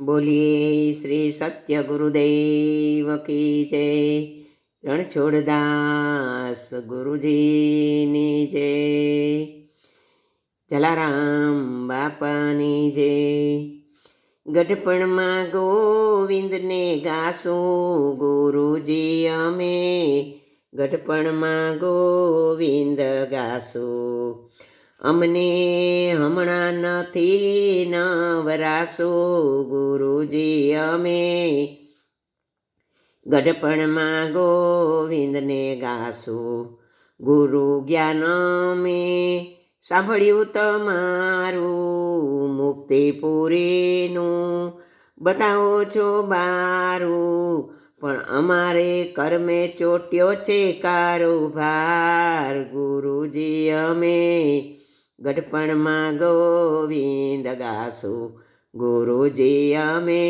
બોલીએ શ્રી સત્ય ગુરુદેવ કી જય. રણછોડદાસ ગુરુજીની જય. જલારામ બાપાની જય. ગઢપણમાં ગોવિંદને ગાસો ગુરુજી અમે. ગઢપણમાં ગોવિંદ ગાસો. અમને હમણાં નથી નવરાશો, ગુરુજી, અમે ગઢપણમાં ગોવિંદને ગાશો. ગુરુ જ્ઞાન અમે સાંભળ્યું તમારું મુક્તિ પૂરીનું બતાવો છો બારું. પણ અમારે કર્મે ચોટ્યો છે કારોબાર ગુરુજી, અમે ગઢપણમાં ગોવિંદ ગાશું, ગુરુજી અમે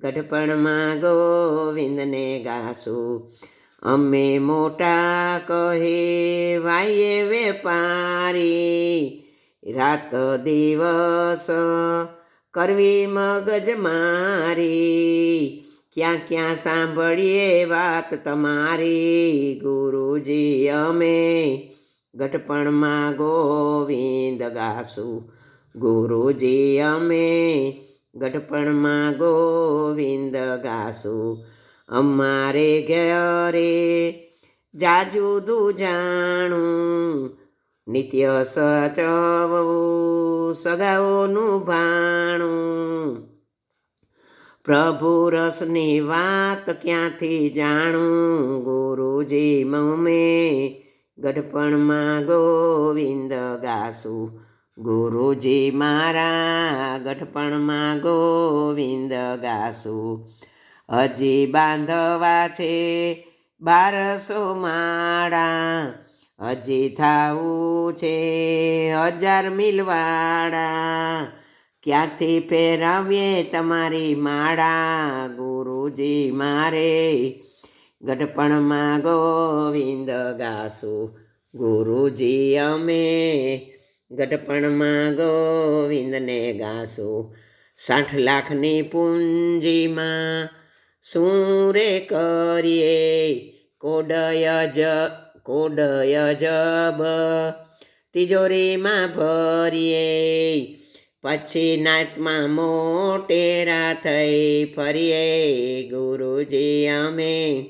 ગઢપણમાં ગોવિંદને ગાસું અમે મોટા કહે વાયે વેપારી, રાત દિવસ કરવી મગજ મારી. ક્યાં ક્યાં સાંભળીએ વાત તમારી, ગુરુજી અમે ગઢપણમાં ગોવિંદ ગાશું ગુરુજી, અમે ગઢપણમાં ગોવિંદ ગાશું અમારે ઘરે જાજુ જાણું, નિત્ય સચવવું, સગાઓનું ભાણું. પ્રભુ રસની વાત ક્યાંથી જાણું? ગુરુજી મમે ગઢપણમાં ગોવિંદ ગાશું ગુરુજી મારા ગઢપણમાં ગોવિંદ ગાશું હજી બાંધવા છે બારસો માળા. હજી થાવું છે હજાર મિલવાળા. ક્યાંથી ફેરવીએ તમારી માળા? ગુરુજી મારે ગઢપણમાં ગોવિંદ ગાશું ગુરુજી, અમે ગઢપણમાં ગોવિંદને ગાશું સાઠ લાખની પૂંજીમાં શું રે કરીએ? કોડય જ, કોડય તિજોરીમાં ભરીએ. પછી નાતમાં મોટેરા થઈ ફરીએ. ગુરુજી, અમે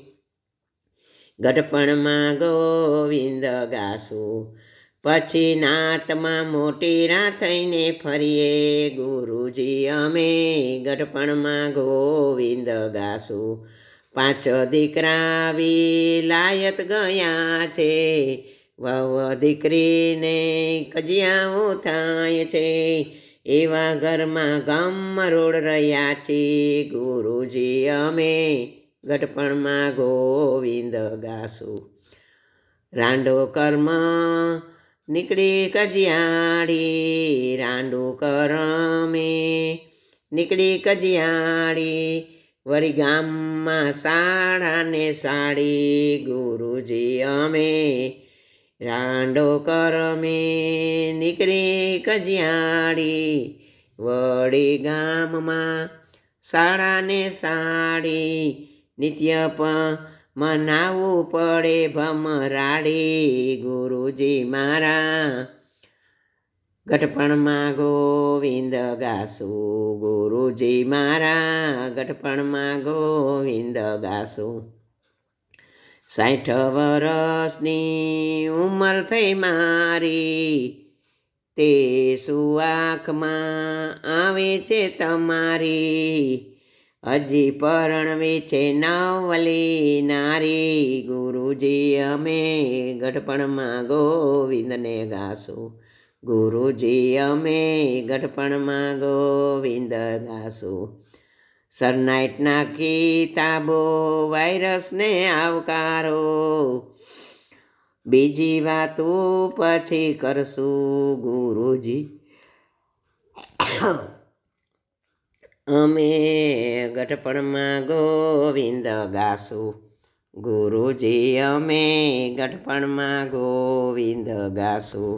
ગઢપણમાં ગોવિંદ ગાશું. પછી નાતમાં મોટી થઈને ફરીએ, ગુરુજી, અમે ગઢપણમાં ગોવિંદ ગાશું. પાંચ દીકરા વિલાયત ગયા છે વવ દીકરીને કજિયાઓ થાય છે. એવા ઘરમાં ગામમાં રોડ રહ્યા છે, ગુરુજી, અમે ગઢપણમાં ગોવિંદ ગાશું. રાંડો કર્મ નીકળી કજિયાળી, રાંડો કરમે નીકળી કજિયાળી. વળી ગામમાં સાડાને સાડી, ગુરુજી અમે રાંડો કરમે નીકળી કજિયાળી. વળી ગામમાં સાડાને સાડી નિત્ય મનાવવું પડે ભમરાડી ગુરુજી મારા. ગઢપણમાં ગોવિંદ ગાશું, ગુરુજી મારા. ગઢપણમાં ગોવિંદ ગાશું. સાઠ વરસની ઉંમર થઈ મારી. તે સુવાખમાં આવે છે તમારી. હજી પરણવી છે નવલી નારી, ગુરુજી અમે ગઢપણમાં ગોવિંદને ગાશું ગુરુજી અમે ગઢપણમાં ગોવિંદ ગાશું સરનાઇટના કિતાબો વાયરસને આવકારો. બીજી વાતો પછી કરશું ગુરુજી. અમે ગઢપણમાં ગોવિંદ ગાશું. ગુરુજી અમે ગઢપણમાં ગોવિંદ ગાશું.